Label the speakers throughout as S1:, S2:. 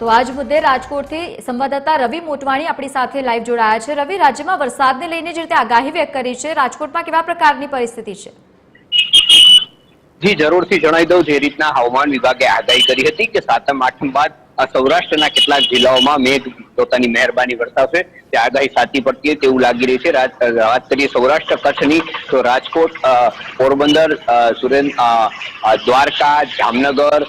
S1: તો આજ મુદ્દે રાજકોટથી સંવાદદાતા રવિ મોટવાણી આપણી સાથે લાઈવ જોડાયા છે. રવિ, રાજ્યમાં વરસાદને લઈને જે રીતે આગાહી વ્યક્ત કરી છે, રાજકોટમાં કેવા પ્રકારની પરિસ્થિતિ છે?
S2: જી, જરૂરથી જણાવી દઉં, જે રીતના હવામાન વિભાગે આગાહી કરી હતી કે સાતમ આઠમ બાદ સૌરાષ્ટ્રના કેટલાક જિલ્લાઓમાં મેઘ પોતાની મહેરબાની વરસાવશે. તે આગાહી સાચી પડતી હોય તેવું લાગી રહ્યું છે. વાત કરીએ સૌરાષ્ટ્ર કચ્છની તો રાજકોટ પોરબંદર અ, સુરેન અ, અ, દ્વારકા જામનગર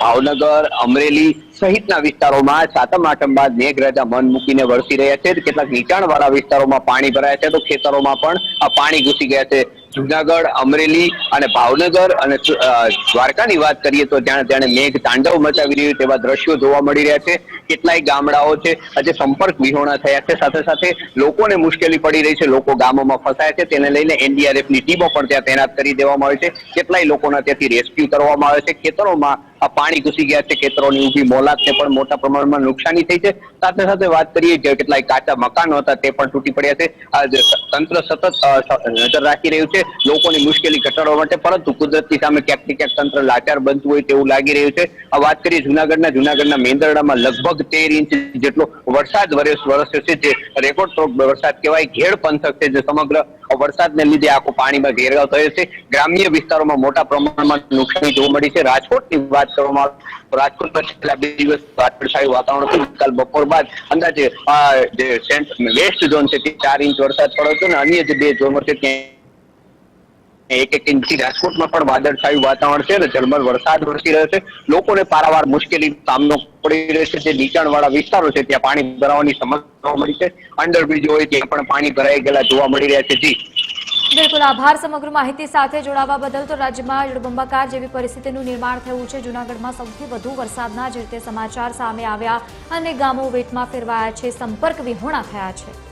S2: ભાવનગર અમરેલી સહિતના વિસ્તારોમાં સાતમ આઠમ બાદ મેઘરાજા મન મૂકીને વરસી રહ્યા છે. કેટલાક નીચાણવાળા વિસ્તારોમાં પાણી ભરાયા છે. તો ખેતરોમાં પણ પાણી ઘૂસી ગયા છે. જુનાગઢ, અમરેલી અને ભાવનગર અને દ્વારકાની વાત કરીએ તો ત્યાં જાણે મેઘ તાંડવ મચાવી રહ્યું તેવા દ્રશ્યો જોવા મળી રહ્યા છે. કેટલાય ગામડાઓ છે, આજે સંપર્ક વિહોણા થયા છે. સાથે સાથે લોકોને મુશ્કેલી પડી રહી છે. લોકો ગામોમાં ફસાયા છે. તેને લઈને એનડીઆરએફની ટીમો પણ ત્યાં તૈનાત કરી દેવામાં આવી છે. કેટલાય લોકોના ત્યાંથી રેસ્ક્યુ કરવામાં આવે છે. ખેતરોમાં પાણી ઘૂસી ગયા છે, ખેતરોની ઊભી મોલાતને પણ મોટા પ્રમાણમાં નુકસાની થઈ છે. સાથે સાથે વાત કરીએ કે કેટલાય કાચા મકાનો હતા તે પણ તૂટી પડ્યા છે. આ તંત્ર સતત નજર રાખી રહ્યું છે લોકોની મુશ્કેલી ઘટાડવા માટે, પરંતુ કુદરતની સામે ક્યાંક ક્યાંક તંત્ર લાચાર બનતું હોય તેવું લાગી રહ્યું છે. આ વાત કરીએ જુનાગઢના જુનાગઢના મેંદરડામાં લગભગ તેર ઇંચ જેટલો વરસાદ વરસ, વરસ્યો છે, જે રેકોર્ડ વરસાદ કહેવાય ઘેડ પંથક છે, જે સમગ્ર વરસાદને લીધે આખો પાણીમાં ઘેરાવ થયો છે. ગ્રામ્ય વિસ્તારોમાં મોટા પ્રમાણમાં નુકસાની જોવા મળી છે. રાજકોટની વાત કરવામાં આવે રાજકોટમાં છેલ્લા બે દિવસ વાદળછાયું વાતાવરણ હતું. કાલ બપોર બાદ અંદાજે આ જે વેસ્ટ ઝોન છે તે ચાર ઇંચ વરસાદ પડ્યો હતો અને અન્ય જે બે ઝોન છે ત્યાં એક એક ઇંચથી રાજકોટમાં પણ વાદળછાયું વાતાવરણ છે અને ઝરમર વરસાદ વરસી રહ્યો છે. લોકોને પારાવાર મુશ્કેલી સામનો પડી રહ્યો છે જે નીચાણવાળા વિસ્તારો છે, ત્યાં પાણી ભરાવાની સમસ્યા જોવા મળી છે. અંડરબ્રિજ હોય, ત્યાં પણ પાણી ભરાઈ ગયેલા જોવા મળી રહ્યા છે. જી.
S1: બિલકુલ આભાર સમગ્ર માહિતી સાથે જોડાવા બદલ. તો રાજ્યમાં જળબંબાકાર જેવી પરિસ્થિતિનું નિર્માણ થયું છે. જૂનાગઢમાં સૌથી વધુ વરસાદના જે રીતે સમાચાર સામે આવ્યા અને ગામો વેટમાં ફેરવાયા છે, સંપર્ક વિહોણા થયા છે.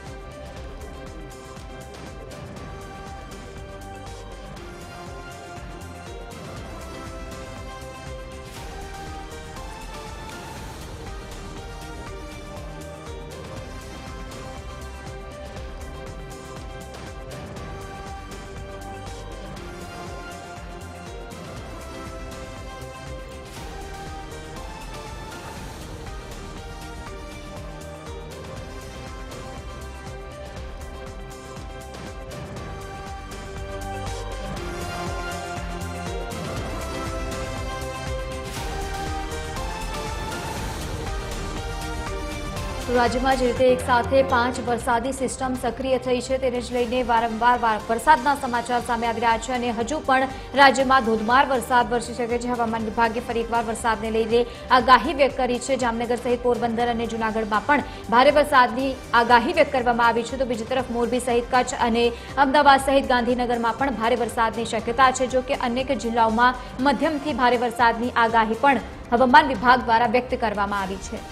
S1: રાજ્યમાં જે રીતે એક સાથે પાંચ વરસાદી સિસ્ટમ સક્રિય થઈ છે. તેને જ લઈને વારંવાર વરસાદના સમાચાર સામે આવી રહ્યા છે અને હજુ પણ રાજ્યમાં ધોધમાર વરસાદ વરસી શકે છે. હવામાન વિભાગે ફરી એકવાર વરસાદને લઈને આગાહી વ્યક્ત કરી છે. જામનગર સહિત પોરબંદર અને જૂનાગઢમાં પણ ભારે વરસાદની આગાહી વ્યક્ત કરવામાં આવી છે. તો બીજી તરફ મોરબી સહિત કચ્છ અને અમદાવાદ સહિત ગાંધીનગરમાં પણ ભારે વરસાદની શક્યતા છે. જો કે અનેક જિલ્લાઓમાં મધ્યમથી ભારે વરસાદની આગાહી પણ હવામાન વિભાગ દ્વારા વ્યક્ત કરવામાં આવી છે.